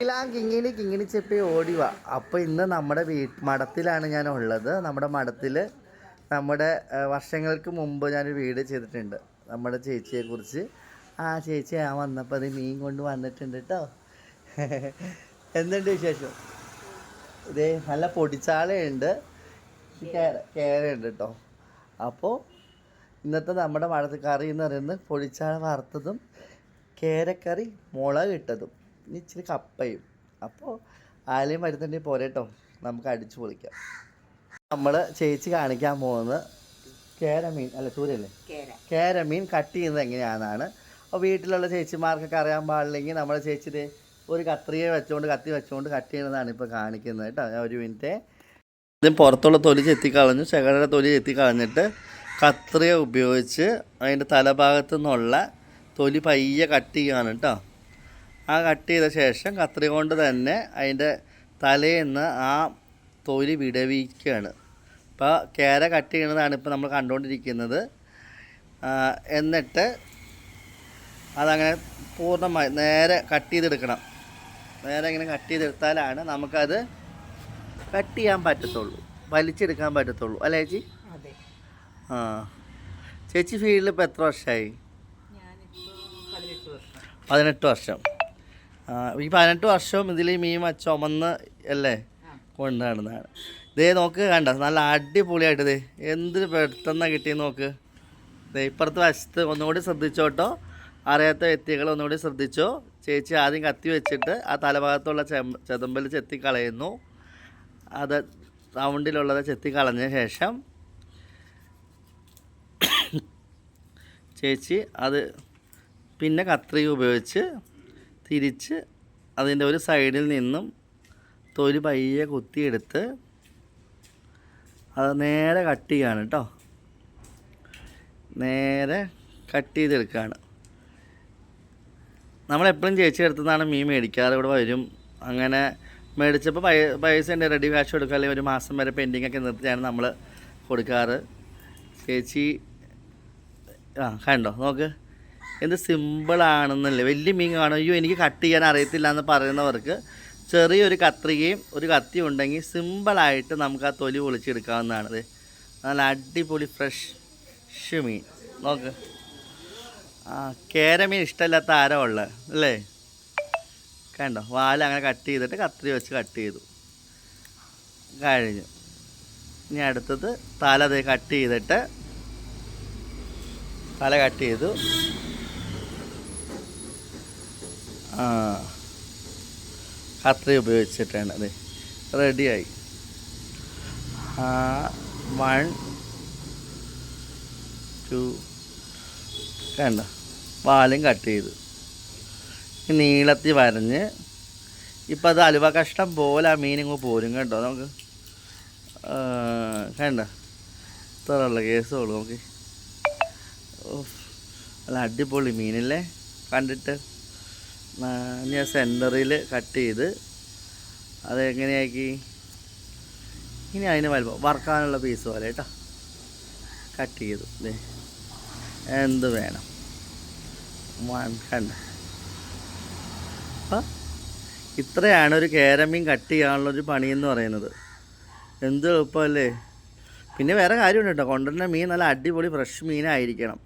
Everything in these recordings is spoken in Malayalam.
ഇലാം കിങ്ങിണി കിങ്ങിണി ചെപ്പി ഓടിവ അപ്പോൾ ഇന്ന് നമ്മുടെ വീ മഠത്തിലാണ് ഞാൻ ഉള്ളത് നമ്മുടെ മഠത്തിൽ നമ്മുടെ വർഷങ്ങൾക്ക് മുമ്പ് ഞാനൊരു വീട് ചെയ്തിട്ടുണ്ട്. നമ്മുടെ ചേച്ചിയെ കുറിച്ച്. ആ ചേച്ചി ഞാൻ വന്നപ്പോൾ അത് മീൻ കൊണ്ട് വന്നിട്ടുണ്ട് കേട്ടോ എന്തുണ്ട് വിശേഷം? ഇതേ നല്ല പൊടിച്ചാളയുണ്ട്. കേര- കേരയുണ്ട് കേട്ടോ അപ്പോൾ ഇന്നത്തെ നമ്മുടെ മഴത്ത് കറി എന്ന് പറയുന്നത് പൊടിച്ചാള വറുത്തതും കേരക്കറി മുളക് ഇട്ടതും. ഇച്ചിരി കപ്പയും. അപ്പോൾ ആലയും വരുന്നുണ്ടെങ്കിൽ പോരെ കേട്ടോ നമുക്ക് അടിച്ചു പൊളിക്കാം. നമ്മൾ ചേച്ചി കാണിക്കാൻ പോകുന്നത് കേരമീൻ അല്ല ചൂരല്ലേ കേരമീൻ കട്ട് ചെയ്യുന്നത് എങ്ങനെയാണെന്നാണ്. അപ്പോൾ വീട്ടിലുള്ള ചേച്ചിമാർക്കൊക്കെ അറിയാൻ പാടില്ലെങ്കിൽ നമ്മുടെ ചേച്ചി ഒരു കത്രിയെ വെച്ചുകൊണ്ട് കത്തി വെച്ചുകൊണ്ട് കട്ട് ചെയ്യുന്നതാണ് ഇപ്പോൾ കാണിക്കുന്നത് കേട്ടോ ഞാൻ ഒരു മിനിറ്റ്. ആദ്യം പുറത്തുള്ള തൊലി ചെത്തിക്കളഞ്ഞു. ചെകടയുടെ തൊലി ചെത്തിക്കളഞ്ഞിട്ട് കത്രിയ ഉപയോഗിച്ച് അതിന്റെ തലഭാഗത്തു നിന്നുള്ള തൊലി പയ്യെ കട്ട് ചെയ്യുകയാണ് കേട്ടോ ആ കട്ട് ചെയ്ത ശേഷം കത്രി കൊണ്ട് തന്നെ അതിന്റെ തലേന്ന് ആ തൊലി വിടവിക്കുകയാണ്. ഇപ്പോൾ കേര കട്ട് ചെയ്യുന്നതാണ് ഇപ്പോൾ നമ്മൾ കണ്ടുകൊണ്ടിരിക്കുന്നത്. എന്നിട്ട് അതങ്ങനെ പൂർണമായി നേരെ കട്ട് ചെയ്തെടുക്കണം. നേരെ ഇങ്ങനെ കട്ട് ചെയ്തെടുത്താലാണ് നമുക്കത് കട്ട് ചെയ്യാൻ പറ്റത്തുള്ളൂ. വലിച്ചെടുക്കാൻ പറ്റത്തുള്ളൂ. അല്ലേ ചേച്ചി? ആ. ചേച്ചി ഫീൽഡിൽ ഇപ്പോൾ എത്ര വർഷമായി? പതിനെട്ട് വർഷം. ഈ പതിനെട്ട് വർഷവും ഇതിൽ മീൻ ചുമന്ന് അല്ലേ? കൊണ്ടുനടന്നതാണ്. ഇതേ നടന്നതാണ് നോക്ക് കണ്ട നല്ല അടിപൊളിയായിട്ട് ഇതേ എന്ത് പെട്ടെന്ന് കിട്ടിയെന്ന് നോക്ക്. ദേ ഇപ്പുറത്ത് വശത്ത് ഒന്നുകൂടി ശ്രദ്ധിച്ചോട്ടോ. അറിയാത്ത വ്യക്തികൾ ഒന്നുകൂടി ശ്രദ്ധിച്ചോ. ചേച്ചി ആദ്യം കത്തി വെച്ചിട്ട് ആ തലഭാഗത്തുള്ള ചെതമ്പൽ ചെത്തി കളയുന്നു അത് റൗണ്ടിലുള്ളത് ചെത്തി കളഞ്ഞ ശേഷം ചേച്ചി അത് പിന്നെ കത്രിക ഉപയോഗിച്ച് തിരിച്ച് അതിന്റെ ഒരു സൈഡിൽ നിന്നും തൊലി പയ്യെ കുത്തിയെടുത്ത് അത് നേരെ കട്ട് ചെയ്യാണ് കേട്ടോ. നേരെ കട്ട് ചെയ്തെടുക്കുകയാണ്. നമ്മളെപ്പോഴും ചേച്ചി എടുത്തുനിന്നാണ് മീൻ മേടിക്കാറ് ഇവിടെ വരും. അങ്ങനെ മേടിച്ചപ്പോൾ പൈ പൈസ റെഡി ക്യാഷ് കൊടുക്കുക അല്ലെങ്കിൽ ഒരു മാസം വരെ പെൻഡിങ് ഒക്കെ നിർത്തിയാണ് നമ്മൾ കൊടുക്കാറ്. ചേച്ചി ആ കണ്ടോ നോക്ക്. എന്ത് സിമ്പിളാണെന്നല്ലേ വലിയ മീൻ കാണും. അയ്യോ എനിക്ക് കട്ട് ചെയ്യാൻ അറിയത്തില്ല എന്ന് പറയുന്നവർക്ക് ചെറിയൊരു കത്രികയും ഒരു കത്തിയും ഉണ്ടെങ്കിൽ സിമ്പിളായിട്ട് നമുക്ക് ആ തൊലി പൊളിച്ചെടുക്കാവുന്നതാണ്. നല്ല അടിപൊളി ഫ്രഷ് മീൻ. നോക്ക്. ആ കേരമീൻ ഇഷ്ടമില്ലാത്ത ആരോ ഉള്ളത് അല്ലേ? കണ്ടോ? വാല അങ്ങനെ കട്ട് ചെയ്തിട്ട് കത്രി വെച്ച് കട്ട് ചെയ്തു. കഴിഞ്ഞു. ഇനി അടുത്തത് തല കട്ട് ചെയ്തിട്ട് തല കട്ട് ചെയ്തു. കത്രി ഉപയോഗിച്ചിട്ടാണ്. അതെ. റെഡിയായി. വൺ ടു കണ്ട? പാലും കട്ട് ചെയ്തു. നീളത്തിൽ വരഞ്ഞ് ഇപ്പം അത് അലുവ കഷ്ണം പോലെ ആ ഇങ്ങ് പോരും കേട്ടോ നമുക്ക് കണ്ട? ഇത്രയുള്ള കേസുള്ളൂ നമുക്ക്. ഓ നല്ല അടിപൊളി മീനല്ലേ? കണ്ടിട്ട്. ഞാൻ സെന്ററിൽ കട്ട് ചെയ്ത് അത് എങ്ങനെയാക്കി? ഇനി അതിന് വലുപ്പം വറക്കാനുള്ള പീസ് പോലെ കേട്ടോ. കട്ട് ചെയ്തു. എന്ത് വേണം? കണ്ട അപ്പം ഇത്രയാണ് ഒരു കേരമീൻ കട്ട് ചെയ്യാനുള്ളൊരു പണിയെന്ന് പറയുന്നത്. എന്ത് എളുപ്പമല്ലേ? പിന്നെ വേറെ കാര്യമുണ്ട് കേട്ടോ. കൊണ്ടുവരുന്ന മീൻ നല്ല അടിപൊളി ഫ്രഷ് മീനായിരിക്കണം.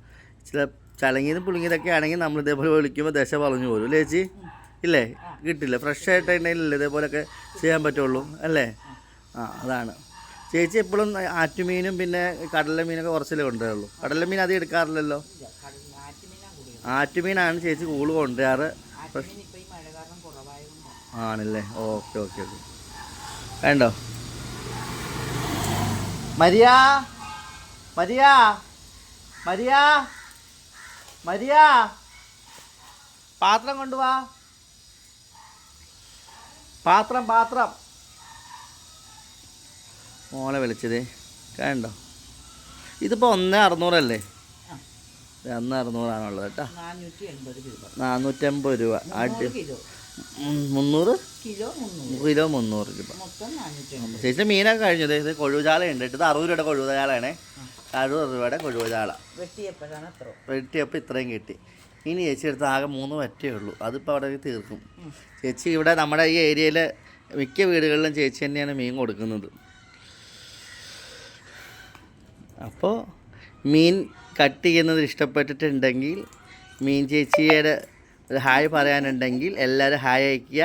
ചില ചലങ്ങിയതും പുളിങ്ങിയതൊക്കെ ആണെങ്കിൽ നമ്മൾ ഇതേപോലെ വിളിക്കുമ്പോൾ ദശ പറഞ്ഞു പോലും അല്ലേ ചേച്ചി? ഇല്ലേ? കിട്ടില്ല. ഫ്രഷ് ആയിട്ടുണ്ടെങ്കിലല്ലേ ഇതേപോലെയൊക്കെ ചെയ്യാൻ പറ്റുള്ളൂ അല്ലേ? ആ അതാണ്. ചേച്ചി എപ്പോഴും ആറ്റുമീനും പിന്നെ കടല മീനൊക്കെ കുറച്ചല്ലേ കൊണ്ടുവരുള്ളൂ? കടല മീൻ അധികം എടുക്കാറില്ലല്ലോ? ആറ്റുമീനാണ് ചേച്ചി കൂൾ കൊണ്ടുവരാറ്. ആണല്ലേ? Okay okay okay. വേണ്ടോ മരിയ? മരിയ? മരിയ? മരിയ. പാത്രം കൊണ്ടുവാ. പാത്രം പാത്രം. മോളെ വിളിച്ചത്. കണ്ടോ? ഇതിപ്പോ ഒന്ന് അറുന്നൂറല്ലേ? ഒന്ന് അറുന്നൂറാണുള്ളത് കേട്ടോ. നാനൂറ്റമ്പത് രൂപ. അടി മുന്നൂറ്? കിലോ മുന്നൂറ്. കിലോ രൂപ. ചേച്ചി മീനൊക്കെ കഴിഞ്ഞത് ഇത് ഉണ്ട് ഇത് അറുപത് രൂപയുടെ കൊഴുചാളയാണേ അറുപത് രൂപയുടെ കൊഴുവതാളാണ് വെട്ടിയപ്പോഴാണ് അത്ര. വെട്ടിയപ്പോൾ ഇത്രയും കിട്ടി. ഇനി ചേച്ചി എടുത്ത് ആകെ മൂന്ന് വറ്റേ ഉള്ളൂ. അതിപ്പോൾ അവിടെ തീർക്കും. ചേച്ചി ഇവിടെ നമ്മുടെ ഈ ഏരിയയിലെ മിക്ക വീടുകളിലും ചേച്ചി തന്നെയാണ് മീൻ കൊടുക്കുന്നത്. അപ്പോൾ മീൻ കട്ട് ചെയ്യുന്നത് ഇഷ്ടപ്പെട്ടിട്ടുണ്ടെങ്കിൽ മീൻ ചേച്ചിയുടെ ഒരു ഹായ് പറയാനുണ്ടെങ്കിൽ എല്ലാവരും ഹായ് അയക്കുക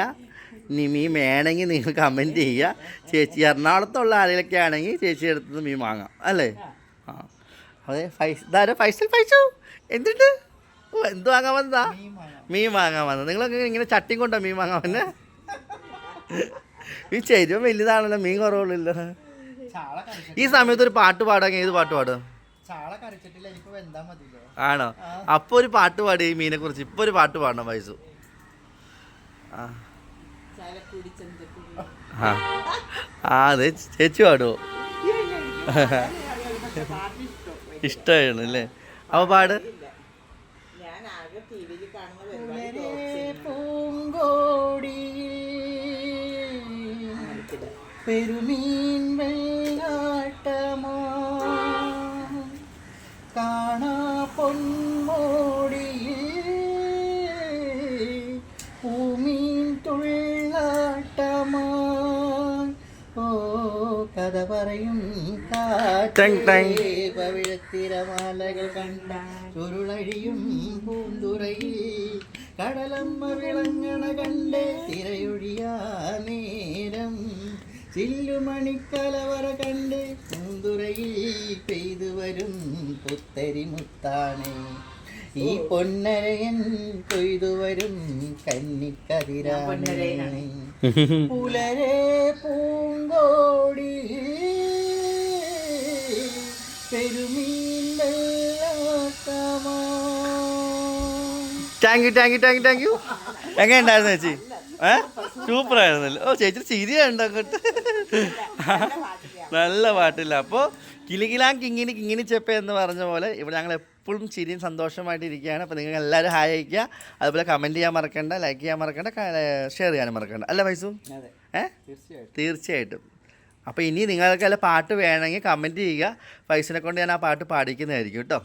ഇനി മീൻ വേണമെങ്കിൽ നിങ്ങൾ കമന്റ് ചെയ്യുക. ചേച്ചി എറണാകുളത്തുള്ള ആളുകളൊക്കെ ആണെങ്കിൽ ചേച്ചി അടുത്ത് മീൻ വാങ്ങാം. അല്ലേ? അതെ ഫൈസ് ഇതാരോ? ഫൈസൽ ഫൈസു? എന്തുണ്ട്? ഓ എന്ത് വാങ്ങാൻ വന്നതാ? മീൻ വാങ്ങാൻ വന്നത്. നിങ്ങളൊക്കെ ഇങ്ങനെ ചട്ടിയും കൊണ്ടോ മീൻ വാങ്ങാൻ വന്നെ? ഈ ചെരുവ വലുതാണല്ലോ മീൻ കുറവുള്ളല്ലോ. ഈ സമയത്ത് ഒരു പാട്ട് പാടാൻ ഏത് പാട്ട് പാടും? ആണോ? അപ്പൊ ഒരു പാട്ട് പാടി ഈ മീനെ കുറിച്ച്. ഇപ്പൊ ഒരു പാട്ട് പാടണം വയസ്സു ആ. അതെ ചേച്ചി പാടുവോ? ഇഷ്ടമാണ് അല്ലേ? അവ പാട്. പെരുമീൻ വെള്ളാട്ടമോ? കാണാ പൊന്മോടിയിൽ പൂമീൻ തുള്ളാട്ടമാ? ഓ കഥ പറയും ടങ്. ടങ്. പവിഴത്തിരമാലകൾ കണ്ട ചുരുളഴിയും പൂന്തുറയിൽ കടലമ്മ വിളങ്ങണ കണ്ടേ തിരയൊഴിയാ നേരം ചില്ലുമണിക്കലവറ കണ്ട് പൂന്തുറയിൽ പെയ്തു വരും പുത്തരി മുത്താണേ ഈ പൊന്നരയൻ കൊയ്തു വരും കന്നിക്കതിരാണേ. പുലരെ പൂങ്കോടി thank you thank you thank you thank you എങ്ങനെ ഉണ്ടായിരുന്നു ചേച്ചി? ഏ? സൂപ്പർ ആയിരുന്നല്ലോ ഓ ചേച്ചി ചിരിയുണ്ട് അങ്ങോട്ട്. നല്ല പാട്ടില്ല. അപ്പോൾ കിളികിലാം കിങ്ങിനി കിങ്ങിനി ചെപ്പ എന്ന് പറഞ്ഞ പോലെ ഇവിടെ ഞങ്ങൾ എപ്പോഴും ചിരിയും സന്തോഷമായിട്ട് ഇരിക്കുകയാണ്. അപ്പോൾ നിങ്ങൾ എല്ലാവരും ഹായ് അയക്കുക അതുപോലെ കമന്റ് ചെയ്യാൻ മറക്കണ്ട ലൈക്ക് ചെയ്യാൻ മറക്കണ്ട ഷെയർ ചെയ്യാനും മറക്കണ്ട. അല്ല വൈസു? അതെ. ഏ? തീർച്ചയായിട്ടും. തീർച്ചയായിട്ടും. അപ്പോൾ ഇനി നിങ്ങൾക്ക് അല്ല പാട്ട് വേണമെങ്കിൽ കമന്റ് ചെയ്യുക. ഫൈസിനെ കൊണ്ട് ഞാൻ ആ പാട്ട് പാടിക്കുന്നതായിരിക്കും കേട്ടോ.